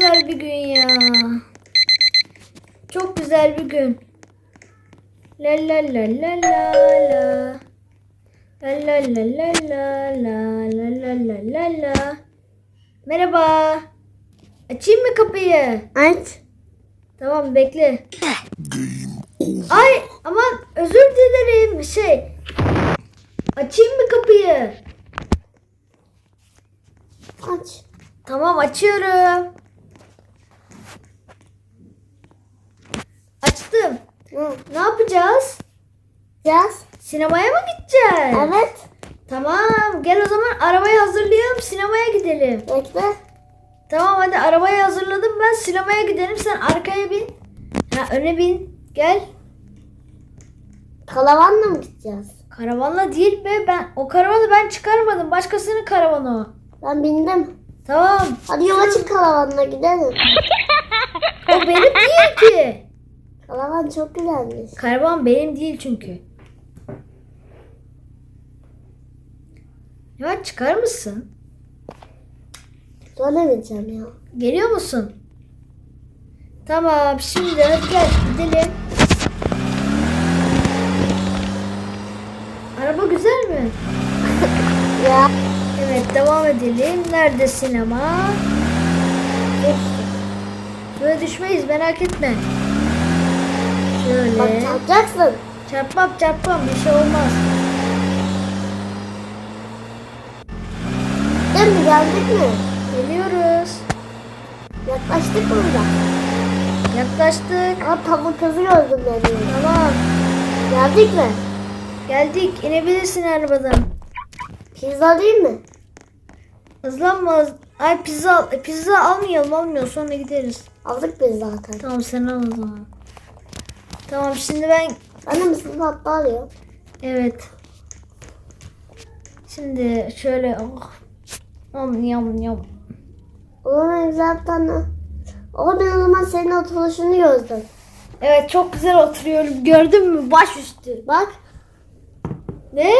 güzel bir gün ya. Çok güzel bir gün. La la la la la la. La la la la la la la la la la la. Merhaba. Açayım mı kapıyı? Aç. Tamam bekle. Ay aman özür dilerim şey. Açayım mı kapıyı? Aç. Tamam açıyorum. Hı. Ne yapacağız? Yaz. Sinemaya mı gideceğiz? Evet. Tamam gel o zaman arabayı hazırlayalım sinemaya gidelim. Bekle. Tamam hadi arabayı hazırladım ben sinemaya gidelim sen arkaya bin. Ha öne bin gel. Kalavanla mı gideceğiz? Karavanla değil be ben o karavanı ben çıkarmadım başkasının karavanı o. Ben bindim. Tamam Hadi yola çık kalavanla gidelim. o benim değil ki. Kalavan çok güzelmiş. Karavan benim değil çünkü. Ya çıkar mısın? Sonra bineceğim ya. Geliyor musun? Tamam şimdi hadi gel gidelim. Araba güzel mi? Ya. Evet devam edelim. Nerede sinema? Böyle düşmeyiz merak etme. Bak çarpacaksın. Çarpmam çarpmam bir şey olmaz. Değil mi? Geldik mi? Geliyoruz. Yaklaştık burada. Yaklaştık. Aa tavuk kızı gördüm ben. de. Tamam. Geldik mi? Geldik. İnebilirsin arabadan. Pizza değil mi? Hızlanma. hız- Ay pizza e, Pizza almayalım almayalım sonra gideriz. Aldık biz zaten. Tamam sen al o zaman. Tamam şimdi ben de mısır tatlı alıyorum. evet. Şimdi şöyle oh. Yam yam yam. Bir tane. O ben o zaman senin oturuşunu gördüm. Evet çok güzel oturuyorum. Gördün mü? Baş üstü. Bak. Ne?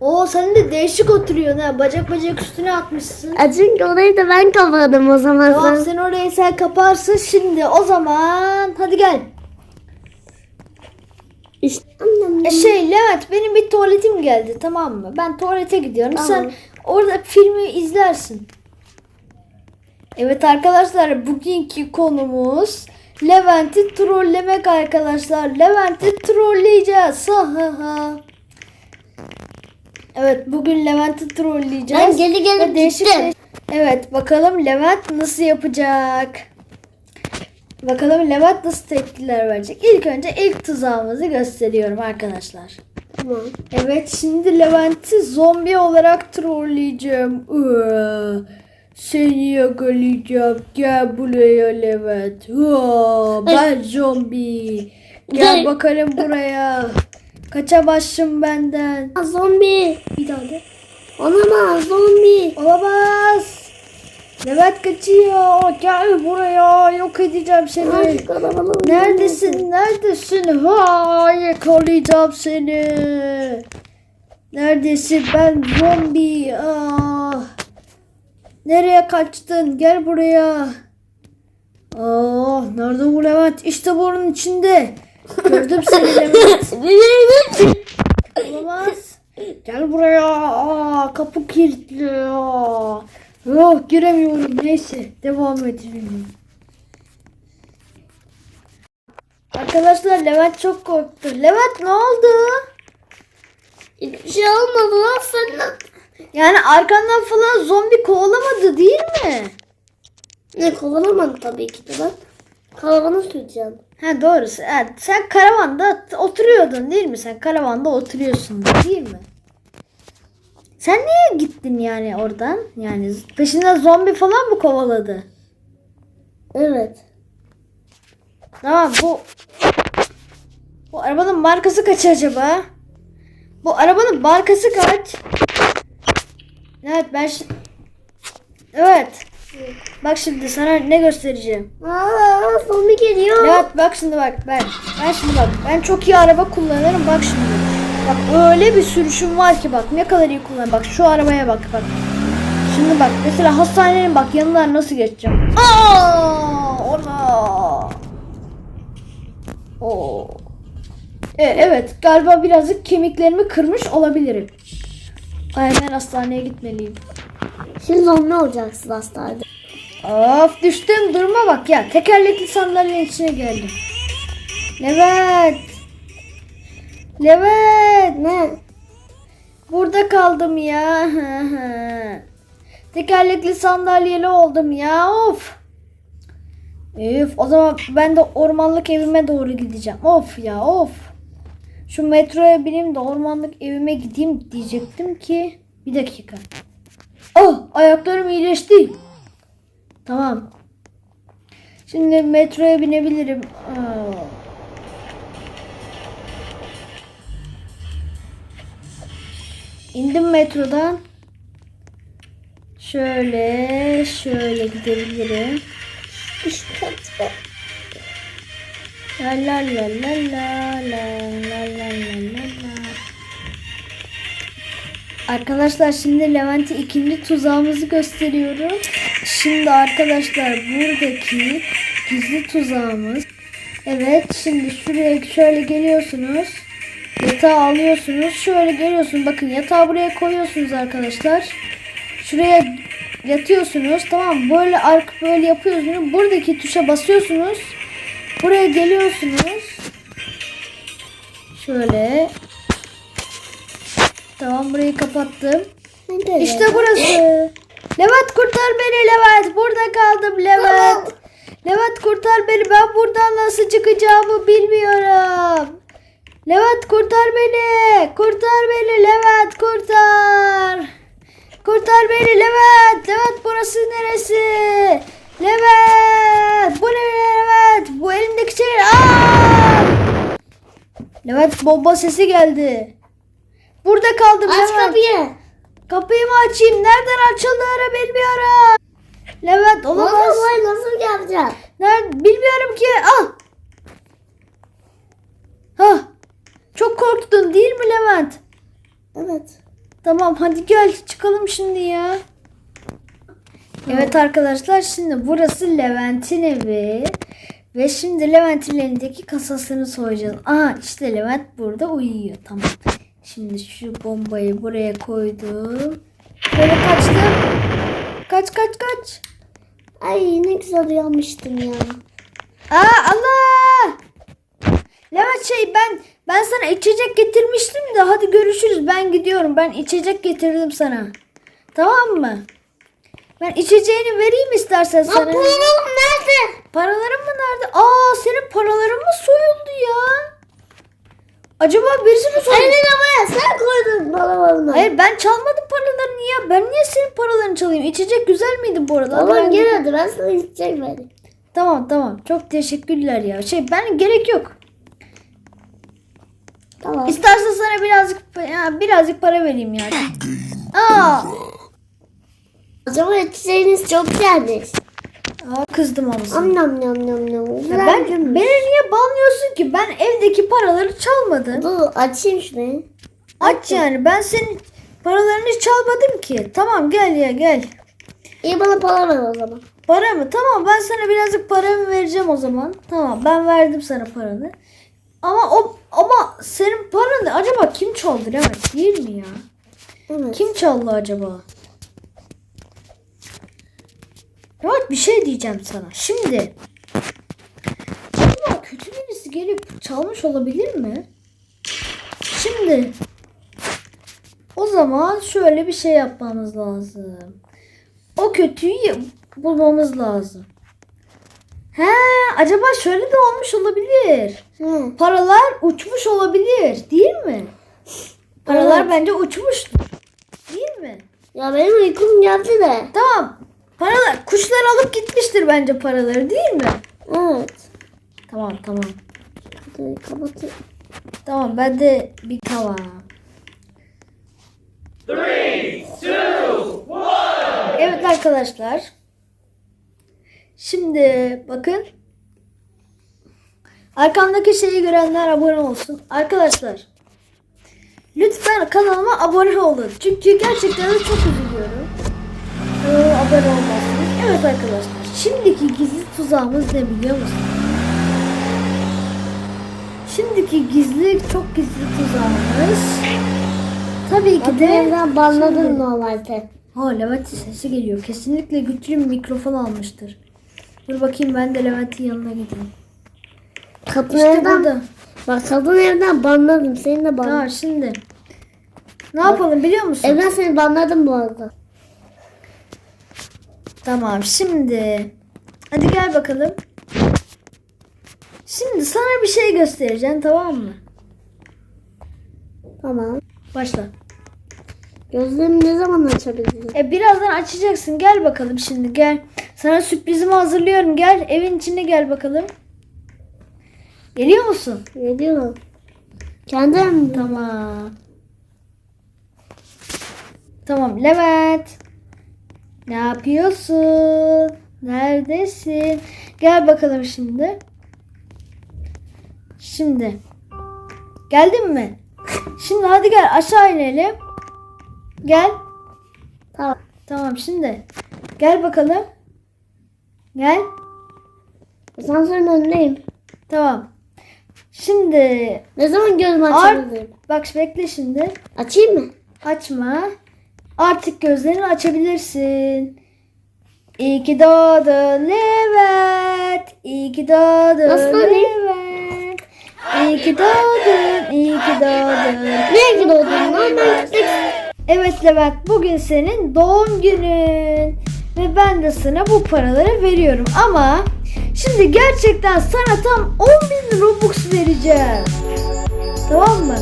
Oo sen de değişik oturuyorsun ha. Bacak bacak üstüne atmışsın. E çünkü orayı da ben kapadım o zaman. Tamam sen. orayı sen kaparsın şimdi. O zaman hadi gel. İşte. E şey Levent benim bir tuvaletim geldi tamam mı? Ben tuvalete gidiyorum. Tamam. Sen orada filmi izlersin. Evet arkadaşlar bugünkü konumuz Levent'i trollemek arkadaşlar. Levent'i trolleyeceğiz. Ha ha ha. Evet bugün Levent'i trolleyeceğiz. Ben geri değişik gittim. Evet bakalım Levent nasıl yapacak? Bakalım Levent nasıl tepkiler verecek? İlk önce ilk tuzağımızı gösteriyorum arkadaşlar. Tamam. Evet şimdi Levent'i zombi olarak trolleyeceğim. Iıı, Seni yakalayacağım. Gel buraya Levent. Hıa, ben zombi. Gel. bakalım buraya. Kaçamazsın benden. Aa, zombi. Bir daha de. Olamaz zombi. Olamaz. Levent kaçıyor. Gel buraya. Yok edeceğim seni. Ay. Neredesin? Neredesin? Ha, yakalayacağım seni. Neredesin? Ben zombi. Ah. Nereye kaçtın? Gel buraya. Ah, nerede bu Levent? İşte bunun içinde. Gördüm seni Levent. Olamaz. Gel buraya. Aa, kapı kilitli. Aa. Oh, giremiyorum. Neyse, devam edelim. Arkadaşlar Levent çok korktu. Levent ne oldu? Hiçbir şey olmadı lan senin. Yani arkandan falan zombi kovalamadı değil mi? Ne kovalamadı tabii ki de ben. Kalabanı süreceğim. Ha doğrusu. Evet, sen karavanda oturuyordun değil mi? Sen karavanda oturuyorsun değil mi? Sen niye gittin yani oradan? Yani peşinden zombi falan mı kovaladı? Evet. Tamam bu bu arabanın markası kaç acaba? Bu arabanın markası kaç? Evet ben Evet. Bak şimdi sana ne göstereceğim. Aa zombi geliyor. Evet bak şimdi bak ben. Ben şimdi bak. Ben çok iyi araba kullanırım bak şimdi. Bak öyle bir sürüşüm var ki bak ne kadar iyi kullanırım. Bak şu arabaya bak bak. Şimdi bak mesela hastanenin bak yanından nasıl geçeceğim. Aa, ona. Oo. E, evet galiba birazcık kemiklerimi kırmış olabilirim. Ay ben hastaneye gitmeliyim. Şimdi zombi olacaksın hastanede. Of düştüm duruma bak ya. Tekerlekli sandalyenin içine geldim. Levent. Levent. Ne? Burada kaldım ya. Tekerlekli sandalyeli oldum ya. Of. Üf, o zaman ben de ormanlık evime doğru gideceğim. Of ya of. Şu metroya bineyim de ormanlık evime gideyim diyecektim ki. Bir dakika. Oh ayaklarım iyileşti. Tamam. Şimdi metroya binebilirim. Aa. İndim metrodan. Şöyle, şöyle gidebilirim. La la la la la la la la la la. Arkadaşlar şimdi Levent'e ikinci tuzağımızı gösteriyorum. Şimdi arkadaşlar buradaki gizli tuzağımız. Evet şimdi şuraya şöyle geliyorsunuz. Yatağı alıyorsunuz. Şöyle geliyorsunuz. Bakın yatağı buraya koyuyorsunuz arkadaşlar. Şuraya yatıyorsunuz. Tamam? Böyle ark böyle yapıyorsunuz. Buradaki tuşa basıyorsunuz. Buraya geliyorsunuz. Şöyle. Tamam burayı kapattım. Nerede? İşte burası. Levent kurtar beni Levent. Burada kaldım Levent. Levent kurtar beni. Ben buradan nasıl çıkacağımı bilmiyorum. Levent kurtar beni. Kurtar beni Levent kurtar. Kurtar beni Levent. Levent burası neresi? Levent. Bu ne Levent? Bu elimdeki şey. Aa! Levent bomba sesi geldi. Burada kaldım Aç Levent. kapıyı. Kapıyı mı açayım? Nereden açıldığını bilmiyorum. Levent olamaz. burayı nasıl yapacağım? Nerede? Bilmiyorum ki. Ah. Hah. Çok korktun değil mi Levent? Evet. Tamam hadi gel çıkalım şimdi ya. Evet arkadaşlar şimdi burası Levent'in evi. Ve şimdi Levent'in elindeki kasasını soyacağız. Aa işte Levent burada uyuyor. Tamam. Şimdi şu bombayı buraya koydum. Böyle kaçtım. Kaç kaç kaç. Ay ne güzel uyanmıştım ya. Aa Allah! Levent şey ben ben sana içecek getirmiştim de hadi görüşürüz ben gidiyorum. Ben içecek getirdim sana. Tamam mı? Ben içeceğini vereyim istersen sana. oğlum nerede? Paralarım mı nerede? Aa senin paraların mı soyuldu ya? Acaba birisi mi soyuldu? Elini havaya sen koydun bana. Hayır ben çalmadım paralarını ya. Ben niye senin paralarını çalayım? İçecek güzel miydi bu arada? Oğlum Ben- gel hadi ben sana içecek vereyim. Tamam tamam. Çok teşekkürler ya. Şey ben gerek yok. Tamam. İstersen sana birazcık ya, birazcık para vereyim yani. Aa, Acaba içeceğiniz çok güzelmiş. Aa kızdım ama sana. Am nam nam nam nam. Ya Güzel ben beni niye banlıyorsun ki? Ben evdeki paraları çalmadım. Dur açayım şunu. Aç yani. Ben senin paralarını çalmadım ki. Tamam gel ya gel. İyi bana para ver o zaman. Para mı? Tamam ben sana birazcık paramı vereceğim o zaman. Tamam ben verdim sana paranı. Ama o ama senin paranı acaba kim çaldı evet değil mi ya? Evet. Kim çaldı acaba? Evet bir şey diyeceğim sana. Şimdi acaba kötü birisi gelip çalmış olabilir mi? Şimdi o zaman şöyle bir şey yapmamız lazım. O kötüyü bulmamız lazım. He, acaba şöyle de olmuş olabilir. Hı. Paralar uçmuş olabilir, değil mi? Paralar Evet. bence uçmuştur. Değil mi? Ya benim uykum geldi de. Tamam. Kuşlar alıp gitmiştir bence paraları değil mi? Evet. Tamam tamam. Kapatayım. Tamam ben de bir tamam. Evet arkadaşlar. Şimdi bakın. Arkamdaki şeyi görenler abone olsun. Arkadaşlar. Lütfen kanalıma abone olun. Çünkü gerçekten çok üzülüyorum. abone olmazsınız. Evet arkadaşlar. Şimdiki gizli tuzağımız ne biliyor musunuz? Şimdiki gizli çok gizli tuzağımız tabii ki de evden banladın normalde. Ha Levent'in sesi geliyor. Kesinlikle güçlü bir mikrofon almıştır. Dur bakayım ben de Levent'in yanına gideyim. Kadın İşte evden, burada. bak kadın evden banladım. Seni de banladım. Ha şimdi. Ne yapalım biliyor musun? Evden seni banladım bu arada. Tamam şimdi. Hadi gel bakalım. Şimdi sana bir şey göstereceğim tamam mı? Tamam. Başla. Gözlerimi ne zaman açabilirim? E birazdan açacaksın. Gel bakalım şimdi gel. Sana sürprizimi hazırlıyorum. Gel evin içine gel bakalım. Geliyor musun? Ne diyorum? Kendim Tamam. Tamam Levent. Ne yapıyorsun? Neredesin? Gel bakalım şimdi. Şimdi. Geldin mi? Şimdi hadi gel aşağı inelim. Gel. Tamam. Tamam şimdi. Gel bakalım. Gel. Asansörün önündeyim. Tamam. Şimdi Ne zaman gözümü Ar- açabilirim? bak bekle şimdi. Açayım mı? Açma. Artık gözlerini açabilirsin. İyi ki doğdun Levent. İyi ki doğdun Nasıl? Levent. İyi ki doğdun. iyi ki doğdun. Lan? Ben gitmek Evet Levent bugün senin doğum günün. Ve ben de sana bu paraları veriyorum. Ama şimdi gerçekten sana tam 10 bin Robux vereceğim. Tamam mı?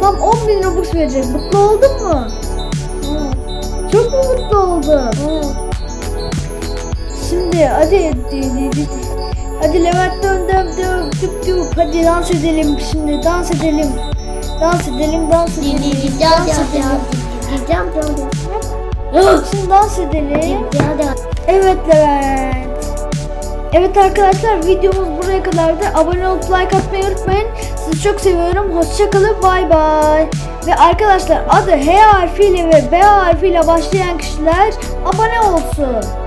Tam 10 bin Robux vereceğim. Mutlu oldun mu? Mutlu? Şimdi hadi hadi Levent dön dön dön tüp tüp hadi dans edelim şimdi dans edelim. Dans edelim dans edelim. Dans edelim. Şimdi dans edelim. Evet Levent Evet arkadaşlar videomuz buraya kadardı. Abone olup like atmayı unutmayın. Sizi çok seviyorum. Hoşçakalın. Bay bay. Ve arkadaşlar adı H harfiyle ve B harfiyle başlayan kişiler abone olsun.